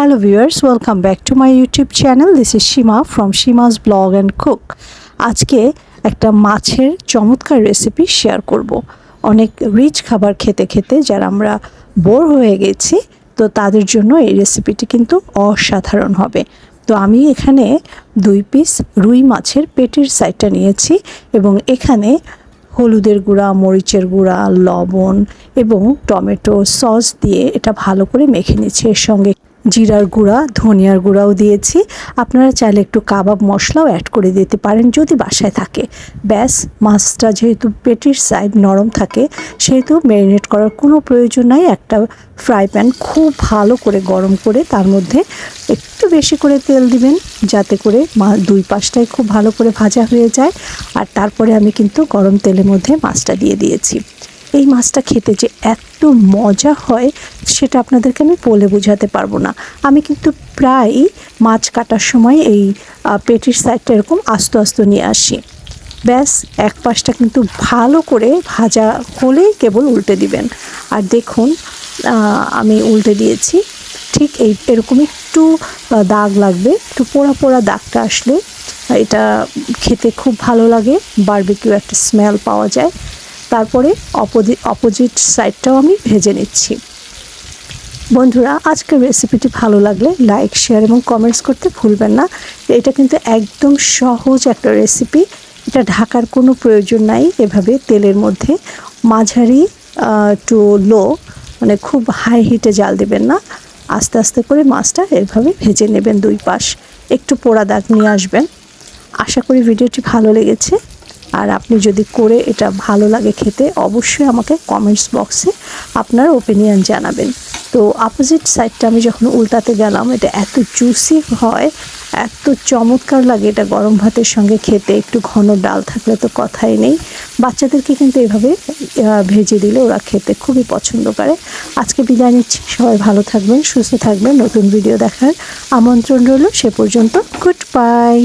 Hello viewers, welcome back to my YouTube channel this is Shima from Shima's blog and cook আজকে একটা মাছের চমৎকার recipe share করব। অনেক রিচ খাবার খেতে খেতে যারা আমরা বোর হয়ে গেছি তো তাদের জন্য এই রেসিপিটি কিন্তু অসাধারণ হবে। তো আমি এখানে দুই পিস রুই মাছের পেটির সাইডটা নিয়েছি এবং এখানে হলুদের গুঁড়া মরিচের গুঁড়া লবণ এবং টমেটো সস দিয়ে এটা ভালো করে মেখে নিচ্ছি। এর সঙ্গে জিরার গুঁড়া, ধনিয়ার গুঁড়াও দিয়েছি। আপনারা চাইলে একটু কাবাব মশলাও অ্যাড করে দিতে পারেন যদি বাসায় থাকে। ব্যাস, মাছটা যেহেতু পেটির সাইড নরম থাকে, সেহেতু ম্যারিনেট করার কোনো প্রয়োজন নাই। একটা ফ্রাই প্যান খুব ভালো করে গরম করে তার মধ্যে একটু বেশি করে তেল দিবেন, যাতে করে মা দুই পাশটাই খুব ভালো করে ভাজা হয়ে যায়। আর তারপরে আমি কিন্তু গরম তেলের মধ্যে মাছটা দিয়ে দিয়েছি। এই মাছটা খেতে যে এত মজা হয়, সেটা আপনাদেরকে আমি বলে বোঝাতে পারব না। আমি কিন্তু প্রায় মাছ কাটার সময় এই পেটির সাইডটা এরকম আস্তে আস্তে নিয়ে আসি। ব্যাস, এক পাশটা কিন্তু ভালো করে ভাজা হলেই কেবল উল্টে দিবেন। আর দেখুন আমি উল্টে দিয়েছি। ঠিক এই, এরকম একটু দাগ লাগবে, একটু পোড়া পোড়া দাগটা আসলে, এটা খেতে খুব ভালো লাগে, বারবিকিউ একটা স্মেল পাওয়া যায়। তারপরে অপোজিট অপোজিট সাইডটাও আমি ভেজে নিচ্ছি। বন্ধুরা, আজকের রেসিপিটি ভালো লাগলে লাইক শেয়ার এবং কমেন্টস করতে ভুলবেন না। এটা কিন্তু একদম সহজ একটা রেসিপি এটা ঢাকার কোনো প্রয়োজন নাই। এভাবে তেলের মধ্যে মাঝারি টু লো মানে খুব হাই হিটে জাল দেবেন না। আস্তে আস্তে করে মাছটা এভাবে ভেজে নেবেন দুই পাশ। একটু পোড়া দাগ নিয়ে আসবেন। আশা করি ভিডিওটি ভালো লেগেছে। আর আপনি যদি করে এটা ভালো লাগে খেতে, অবশ্যই আমাকে কমেন্টস বক্সে আপনার ওপিনিয়ন জানাবেন। তো অপোজিট সাইডটা আমি যখন উল্টাতে গেলাম, এটা এত জুসি হয়, এত চমৎকার লাগে এটা গরম ভাতের সঙ্গে খেতে, একটু ঘন ডাল থাকলে তো কথাই নেই। বাচ্চাদেরকে কিন্তু এভাবে ভেজে দিলে ওরা খেতে খুবই পছন্দ করে। আজকে বিদায় নিচ্ছি, সবাই ভালো থাকবেন, সুস্থ থাকবেন, নতুন ভিডিও দেখার আমন্ত্রণ রইল, সে পর্যন্ত গুড বাই।